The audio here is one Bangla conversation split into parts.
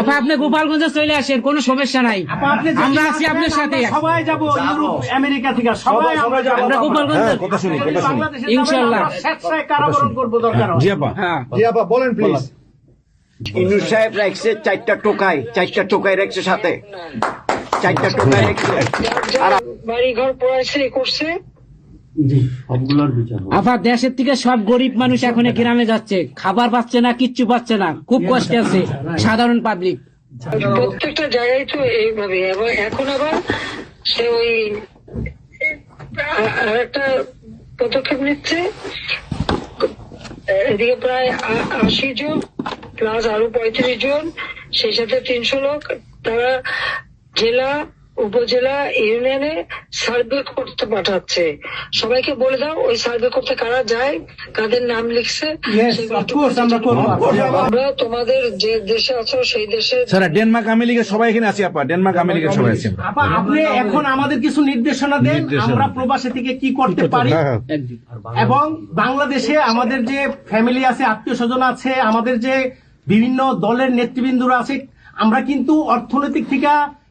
আপা আপনি গোপালগঞ্জে চলে আসেন কোনো সমস্যা নাই। আপা, আপনি যেখানে আমরা আছি আপনার সাথে। সবাই যাব ইউরোপ আমেরিকা থেকে সবাই আমরা যাব। আমরা গোপালগঞ্জ। হ্যাঁ কথা শুনি কথা শুনি। ইনশাআল্লাহ। স্বেচ্ছায় কারাবরণ করব দরকার জি আপা। হ্যাঁ। জি আপা বলেন প্লিজ ইনুস সাহেব রাখছে চারটা টোকাই চারটা টোকাই রাখছে সাথে। চারটা টোকাই রাখছে। আর বাড়ি ঘর পড়াইছে করছে। আপা দেশের থেকে সব গরিব মানুষ এখন গ্রামে যাচ্ছে। খাবার পাচ্ছে না কিচ্ছু পাচ্ছে না। খুব কষ্টে আছে সাধারণ পাবলিক প্রত্যেকটা জায়গায় তো এইভাবে। এখন আবার সে ওই আর একটা পদক্ষেপ নিচ্ছে। এদিকে প্রায় আশি জন প্লাস আরও পঁয়ত্রিশ জন সেই সাথে তিনশো লোক তারা জেলা উপজেলা ইউনিয়নে সার্ভে করতে পাঠাচ্ছে। সবাইকে বলে দাও ওই সার্ভে করতে কারা যায় কাদের নাম লিখছে আমরা তোমাদের যে দেশে আছো সেই দেশে স্যার ডেনমার্ক আমেরিকা সবাই এখানে আছি আপা। ডেনমার্ক আমেরিকা সবাই আছি আপা আপনি এখন আমাদের কিছু নির্দেশনা দেন আমরা প্রবাসী থেকে কি করতে পারি। হ্যাঁ। এবং বাংলাদেশে আমাদের যে ফ্যামিলি আছে আত্মীয় স্বজন আছে আমাদের যে বিভিন্ন দলের নেতৃবৃন্দরা আছে আমরা কিন্তু অর্থনৈতিক থেকে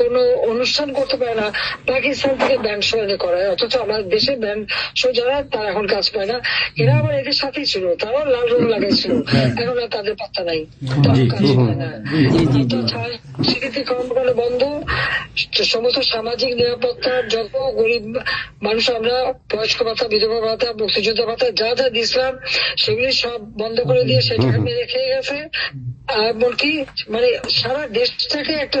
কোন অনুষ্ঠান করতে পারে না পাকিস্তান থেকে ব্যান্ড এনে করায়। অথচ আমাদের দেশে ব্যান্ড শো যারা তারা এখন কাজ পায় না। এরা আবার এদের সাথেই ছিল তারাও লাল রং লাগাইছিল। এখন আর তাদের পাত্তা নাই। সাংস্কৃতিক কর্মকাণ্ড বন্ধ। সমস্ত সামাজিক নিরাপত্তার যত গরিব মানুষ আমরা বয়স্ক ভাতা বিধবা ভাতা মুক্তিযোদ্ধা ভাতা যা যা দিয়েছিলাম সেগুলি সব বন্ধ করে দিয়ে সেটাকে মেরে খেয়ে গেছে। আর এমনকি মানে সারা দেশটাকে একটা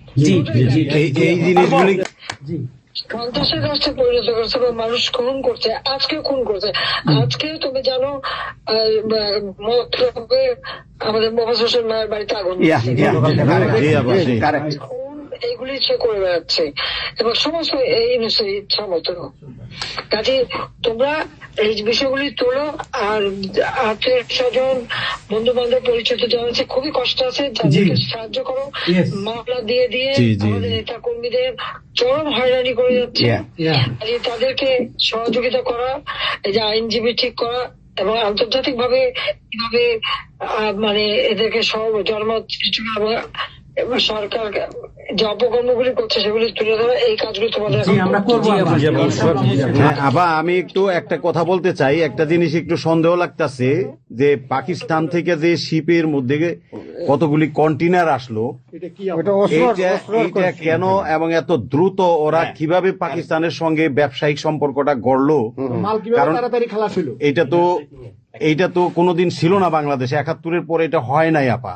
জি জি এই জিনিসগুলি সন্ত্রাসের রাষ্ট্রে পরিণত করছে এবং মানুষ খুন করছে আজকে খুন করছে আজকে তুমি জানো আমাদের মোহাম্মদ হোসেন মায়ের বাড়িতে আগুন ইয়া। ইয়া, জি জি এইগুলি সে করে বেড়াচ্ছে এবং সমস্ত এই ইউনুসের ইচ্ছা মতো কাজে তোমরা এই বিষয়গুলি তোলো আর আত্মীয় স্বজন বন্ধু বান্ধব পরিচিত যারা আছে খুবই কষ্ট আছে তাদেরকে সাহায্য করো মাফলা মামলা দিয়ে দিয়ে আমাদের। নেতা কর্মীদের চরম হয়রানি করে যাচ্ছে. তাদেরকে সহযোগিতা করা এই যে আইনজীবী ঠিক করা এবং আন্তর্জাতিক ভাবে কীভাবে আহ, মানে এদেরকে সব জন্ম এবং সরকার যে অপকর্মগুলি করছে সেগুলি তুলে ধরা এই কাজগুলি তোমাদের আপা হ্যাঁ, আবার আমি একটু একটা কথা বলতে চাই একটা জিনিস একটু সন্দেহ লাগতেছে যে পাকিস্তান থেকে যে শিপের মধ্যে কতগুলি কন্টেনার আসলো এইটা কেন এবং এত দ্রুত ওরা কীভাবে পাকিস্তানের সঙ্গে ব্যবসায়িক সম্পর্কটা গড়লো? কারণ এটা তো এইটা তো কোনোদিন ছিল না বাংলাদেশে একাত্তরের পরে এটা হয় নাই আপা।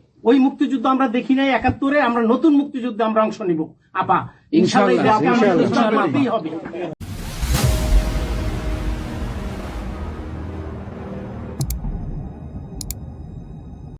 ওই মুক্তিযুদ্ধ আমরা দেখি নাই একাত্তরে আমরা নতুন মুক্তিযুদ্ধে আমরা অংশ নিব। আপা ইনশাল্লাহ হবে।